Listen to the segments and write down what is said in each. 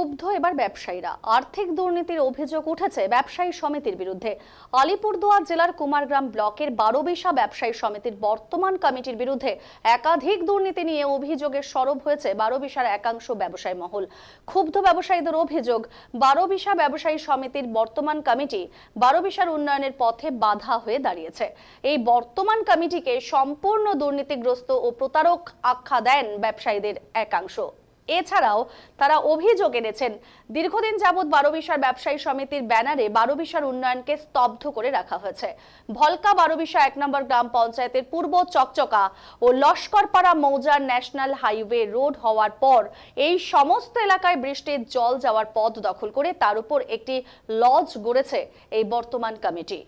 ক্ষুব্ধ এবার ব্যবসায়ীরা। আর্থিক দুর্নীতির অভিযোগ উঠেছে ব্যবসায়ী সমিতির বিরুদ্ধে। আলিপুরদুয়ার জেলার কুমারগ্রাম ব্লকের বারোবিশা ব্যবসায়ী সমিতির বর্তমান কমিটির বিরুদ্ধে একাধিক দুর্নীতি নিয়ে অভিযোগের সরব হয়েছে বারোবিশার একাংশ ব্যবসায়ী মহল। ক্ষুব্ধ ব্যবসায়ীদের অভিযোগ, বারোবিশা ব্যবসায়ী সমিতির বর্তমান কমিটি বারোবিশার উন্নয়নের পথে বাধা হয়ে দাঁড়িয়েছে। এই বর্তমান কমিটিকে সম্পূর্ণ দুর্নীতিগ্রস্ত ও প্রতারক আখ্যা দেন ব্যবসায়ীদের একাংশ। এছাড়াও তারা অভিযোগ এনেছেন, দীর্ঘদিন যাবৎ বারোবিশার ব্যবসায়ী সমিতির ব্যানারে বারোবিশার উন্নয়নকে স্তব্ধ করে রাখা হয়েছে। ভলকা বারোবিশা এক নম্বর গ্রাম পঞ্চায়েতের পূর্ব চকচকা ও লস্করপাড়া মৌজার ন্যাশনাল হাইওয়ে রোড হওয়ার পর এই সমস্ত এলাকায় বৃষ্টির জল যাওয়ার পথ দখল করে তার উপর একটি লজ গড়েছে এই বর্তমান কমিটি।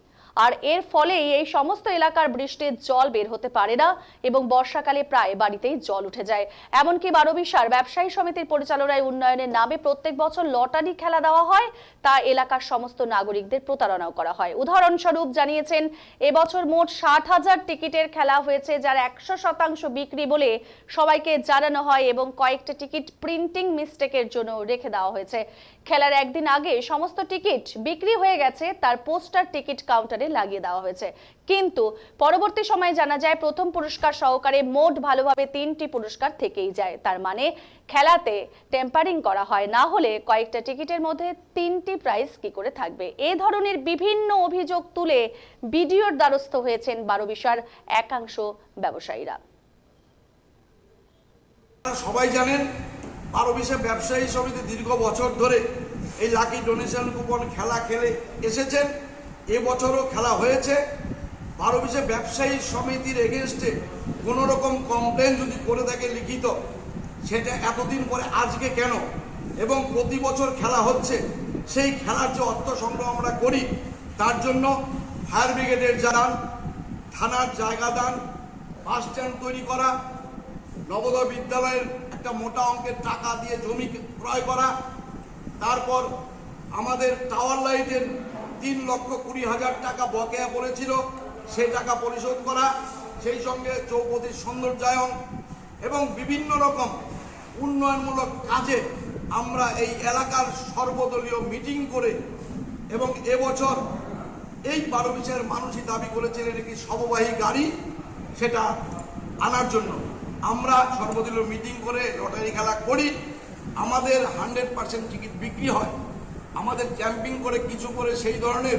আর এর ফলেই এই সমস্ত এলাকার বৃষ্টির জল বের হতে পারে না এবং বর্ষাকালে প্রায় বাড়িতেই জল উঠে যায়। এমনকি বারোবিশার ব্যবসায়ী সমিতির পরিচালনায় উন্নয়নের নামে প্রত্যেক বছর লটারি খেলা দেওয়া হয়, তা এলাকার সমস্ত নাগরিকদের প্রতারণাও করা হয়। উদাহরণস্বরূপ জানিয়েছেন, এবছর মোট ষাট হাজার টিকিটের খেলা হয়েছে, যার একশো শতাংশ বিক্রি বলে সবাইকে জানানো হয় এবং কয়েকটা টিকিট প্রিন্টিং মিস্টেকের জন্য রেখে দেওয়া হয়েছে। খেলার একদিন আগে সমস্ত টিকিট বিক্রি হয়ে গেছে, তার পোস্টার টিকিট কাউন্টারে লাগিয়ে দেওয়া হয়েছে। কিন্তু পরবর্তী সময়ে জানা যায়, প্রথম পুরস্কার সহকারে মোট ভালোভাবে তিনটি পুরস্কার থেকেই যায়। তার মানে খেলাতে টেম্পারিং করা হয়। না হলে কয়েকটা টিকিটের মধ্যে তিনটি প্রাইজ কি করে থাকবে? এ ধরনের বিভিন্ন অভিযোগ তুলে ভিডিওর দ্বারস্থ হয়েছেন বারোবিশার একাংশ ব্যবসায়ীরা। সবাই জানেন বারো বিশে ব্যবসায়ী সমিতি দীর্ঘ বছর ধরে এই লাকি ডোনেশন কুপন খেলা খেলে এসেছেন। এবছরও খেলা হয়েছে। বারো বিশে ব্যবসায়ী সমিতির এগেনস্টে কোনো রকম কমপ্লেন যদি করে থাকে লিখিত, সেটা এতদিন পরে আজকে কেন? এবং প্রতি বছর খেলা হচ্ছে, সেই খেলার যে অর্থ সংগ্রহ আমরা করি, তার জন্য ফায়ার ব্রিগেডের দান থানার জায়গা দান বাস স্ট্যান্ড তৈরি করা, নবোদয় বিদ্যালয়ের একটা মোটা অঙ্কের টাকা দিয়ে জমি ক্রয় করা, তারপর আমাদের টাওয়ার লাইটের তিন লক্ষ কুড়ি হাজার টাকা বকেয়া পড়েছিল সেই টাকা পরিশোধ করা, সেই সঙ্গে চৌপতির সৌন্দর্যায়ন এবং বিভিন্ন রকম উন্নয়নমূলক কাজে আমরা এই এলাকার সর্বদলীয় মিটিং করে এবং এবছর এই বারো বিশের মানুষই দাবি করেছিলেন একটি সমবাহী গাড়ি, সেটা আনার জন্য। আমরা সর্বদলীয় মিটিং করে লটারি খেলা করি, আমাদের হান্ড্রেড পার্সেন্ট টিকিট বিক্রি হয়। আমাদের ক্যাম্পিং করে কিছু করে সেই ধরনের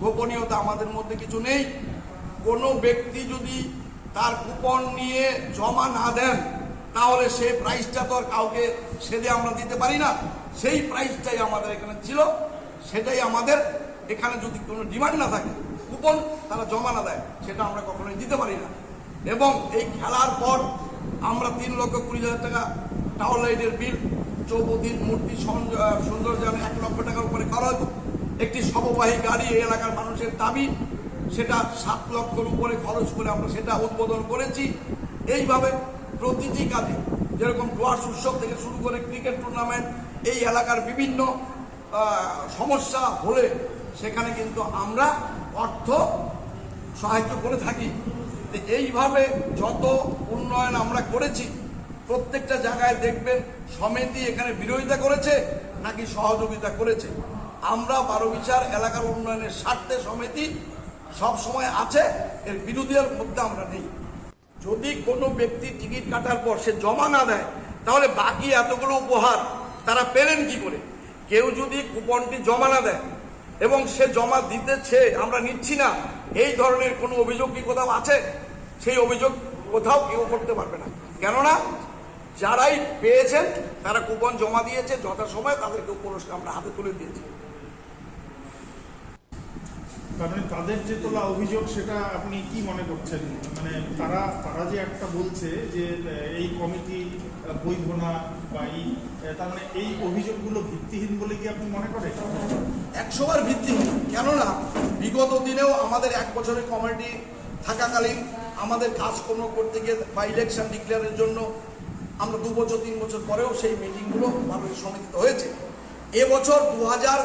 গোপনীয়তা আমাদের মধ্যে কিছু নেই। কোনো ব্যক্তি যদি তার কুপন নিয়ে জমা না দেন, তাহলে সেই প্রাইসটা তো আর কাউকে সেদে আমরা দিতে পারি না। সেই প্রাইসটাই আমাদের এখানে ছিল। সেটাই আমাদের। এখানে যদি কোনো ডিমান্ড না থাকে, কুপন তারা জমা না দেয়, সেটা আমরা কখনোই দিতে পারি না। এবং এই খেলার পর আমরা তিন লক্ষ কুড়ি হাজার টাকা টাওয়ার লাইটের বিল চৌপতির মূর্তি সৌন্দর্য- সৌন্দর্যায়ন এক লক্ষ টাকার উপরে খরচ। একটি সমবাহী গাড়ি এই এলাকার মানুষের দাবি। সেটা সাত লক্ষর উপরে খরচ করে আমরা সেটা উদ্বোধন করেছি। এইভাবে প্রতিটি কাজে যেরকম ডুয়ার্স উৎসব থেকে শুরু করে ক্রিকেট টুর্নামেন্ট এই এলাকার বিভিন্ন সমস্যা হলে সেখানে কিন্তু আমরা অর্থ সাহায্য করে থাকি। এইভাবে যত উন্নয়ন আমরা করেছি প্রত্যেকটা জায়গায় দেখবেন সমিতি এখানে বিরোধিতা করেছে নাকি সহযোগিতা করেছে। আমরা বারো বিচার এলাকার উন্নয়নের স্বার্থে সমিতি সব সময় আছে, এর বিরোধীর মধ্যে আমরা নেই। যদি কোনো ব্যক্তি টিকিট কাটার পর সে জমা না দেয়, তাহলে বাকি এতগুলো উপহার তারা পেলেন কি করে? কেউ যদি কুপনটি জমা না দেয় এবং সে জমা দিতেছে, আমরা নিচ্ছি না, এই ধরনের কোনো অভিযোগ কি কোথাও আছে? সেই অভিযোগ কোথাও কেউ করতে পারবে না। কেননা যারাই পেয়েছেন তারা কুপন জমা দিয়েছে যথাসময়ে তাদেরকে পুরস্কার আমরা হাতে তুলে দিয়েছি। কারণ তাদের যে তোলা অভিযোগ সেটা আপনি কি মনে করছেন? মানে তারা তারা যে একটা বলছে যে এই কমিটি বৈধ না বা এই তার মানে এই অভিযোগগুলো ভিত্তিহীন বলে কি আপনি মনে করেন? একশো বার ভিত্তিহীন। কেননা বিগত দিনেও আমাদের এক বছরের কমিটি থাকাকালীন আমাদের কাজকর্ম করতে গিয়ে বা ইলেকশন ডিক্লেয়ারের জন্য আমরা দু বছর, তিন বছর পরেও সেই মিটিংগুলো মানুষের সমিতিতে হয়েছে। এবছর দু হাজার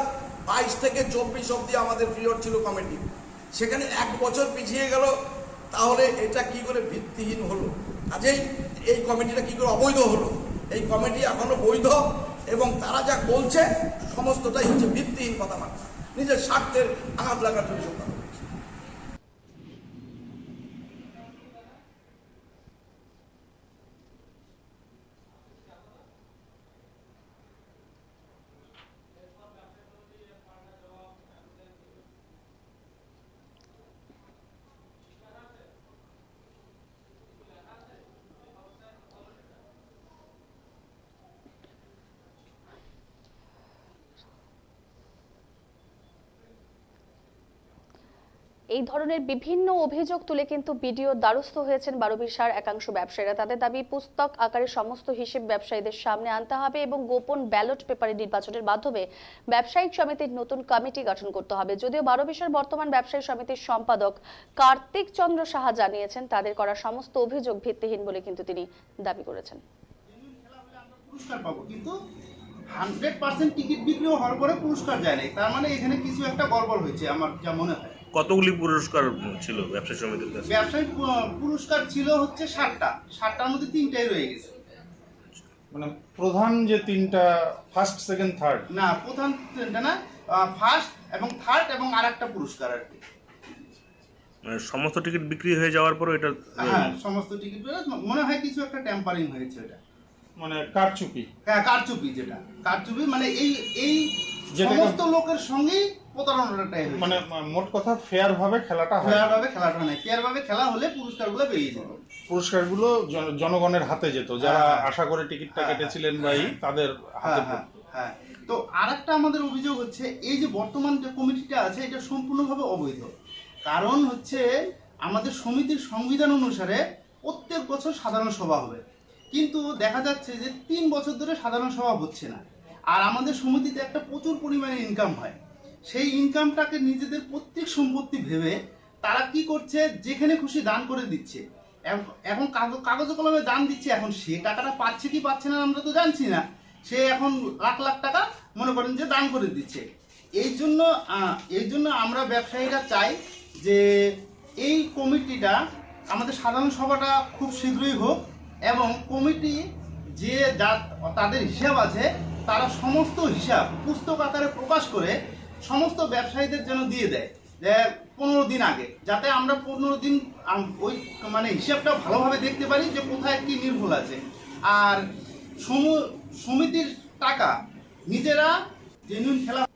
বাইশ থেকে চব্বিশ অবধি আমাদের পিরিয়ড ছিল কমিটি সেখানে এক বছর পিছিয়ে গেল, তাহলে এটা কি করে ভিত্তিহীন হলো? কাজেই এই কমিটিটা কি করে অবৈধ হলো? এই কমিটি এখনও বৈধ এবং তারা যা বলছে, সমস্তটাই হচ্ছে ভিত্তিহীন কথাবার্তা। নিজের স্বার্থের আঘাত লাগার জন্য এই ধরনের বিভিন্ন অভিযোগ তুলে কিন্তু বিডিও দ্বারস্থ হয়েছেন বারোবিশার একাংশ ব্যবসায়ীরা। তাদের দাবি, পুস্তক আকারে সমস্ত হিসেব ব্যবসায়ীদের সামনে আনতে হবে এবং গোপন ব্যালট পেপারে নির্বাচনের মাধ্যমে ব্যবসায়িক সমিতির নতুন কমিটি গঠন করতে হবে। যদিও বারোবিশার বর্তমান ব্যবসায়ী সমিতির সম্পাদক কার্তিক চন্দ্র সাহা জানিয়েছেন, তাদের করা সমস্ত অভিযোগ ভিত্তিহীন বলে কিন্তু তিনি দাবি করেছেন। হান্ড্রেড পার্সেন্ট টিকিট বিক্রি হওয়ার পরে পুরস্কার যায় নাই। তার মানে এখানে কিছু একটা গড়বড় হয়েছে, আমার যা মনে হয়। কতগুলি পুরস্কার ছিল ব্যবসায়ী সমিতির কাছে? ব্যবসায়ী পুরস্কার ছিল হচ্ছে ষাটটা ষাটটার মধ্যে তিনটাই রয়ে গেছে। মানে প্রধান যে তিনটা ফার্স্ট সেকেন্ড থার্ড না প্রধান তিনটা না ফার্স্ট এবং থার্ড এবং আর একটা পুরস্কার আর কি। মানে সমস্ত টিকিট বিক্রি হয়ে যাওয়ার পর এটা হ্যাঁ সমস্ত টিকিট মনে হয় কিছু একটা ট্যাম্পারিং হয়েছে এটা মানে কারচুপি? হ্যাঁ কারচুপি যেটা। কারচুপি মানে এই এই সমস্ত লোকের সঙ্গেই প্রতারণাটাই মানে মোট কথা ফেয়ার ভাবে খেলাটা হয়। ফেয়ার ভাবে খেলাটা নাই ফেয়ার ভাবে খেলা হলে পুরস্কারগুলো পেয়ে যাবে পুরস্কারগুলো জন- জনগণের হাতে যেত। যারা হ্যাঁ, হ্যাঁ। আশা করে টিকিটটা হ্যাঁ, কেটেছিলেন এই, তাদের হাতে হ্যাঁ হ্যাঁ হ্যাঁ। তো আরেকটা আমাদের অভিযোগ হচ্ছে এই যে বর্তমান যে কমিটিটা আছে এটা সম্পূর্ণভাবে অবৈধ। কারণ হচ্ছে আমাদের সমিতির সংবিধান অনুসারে প্রত্যেক বছর সাধারণ সভা হবে। কিন্তু দেখা যাচ্ছে যে তিন বছর ধরে সাধারণ সভা হচ্ছে না। আর আমাদের সমিতিতে একটা প্রচুর পরিমাণে ইনকাম হয়। সেই ইনকামটাকে নিজেদের প্রত্যেক সম্পত্তি ভেবে তারা কি করছে? যেখানে খুশি দান করে দিচ্ছে। এখন কাগজ কলমে দান দিচ্ছে। এখন সে টাকাটা পাচ্ছে কি পাচ্ছে না আমরা তো জানছি না। সে এখন লাখ লাখ টাকা মনে করেন যে দান করে দিচ্ছে। এই জন্য এই জন্য আমরা ব্যবসায়ীরা চাই যে এই কমিটিটা আমাদের সাধারণ সভাটা খুব শীঘ্রই হোক এবং কমিটি যে যা, তাদের হিসাব আছে তারা সমস্ত হিসাব, পুস্তক আকারে প্রকাশ করে সমস্ত ব্যবসায়ীদের যেন দিয়ে দেয় যে পনেরো দিন আগে, যাতে আমরা পনেরো দিন ওই মানে হিসাবটা ভালোভাবে দেখতে পারি যে কোথায় কি নির্ভুল আছে। আর সম- সমিতির টাকা নিজেরা জেনুইন খেলা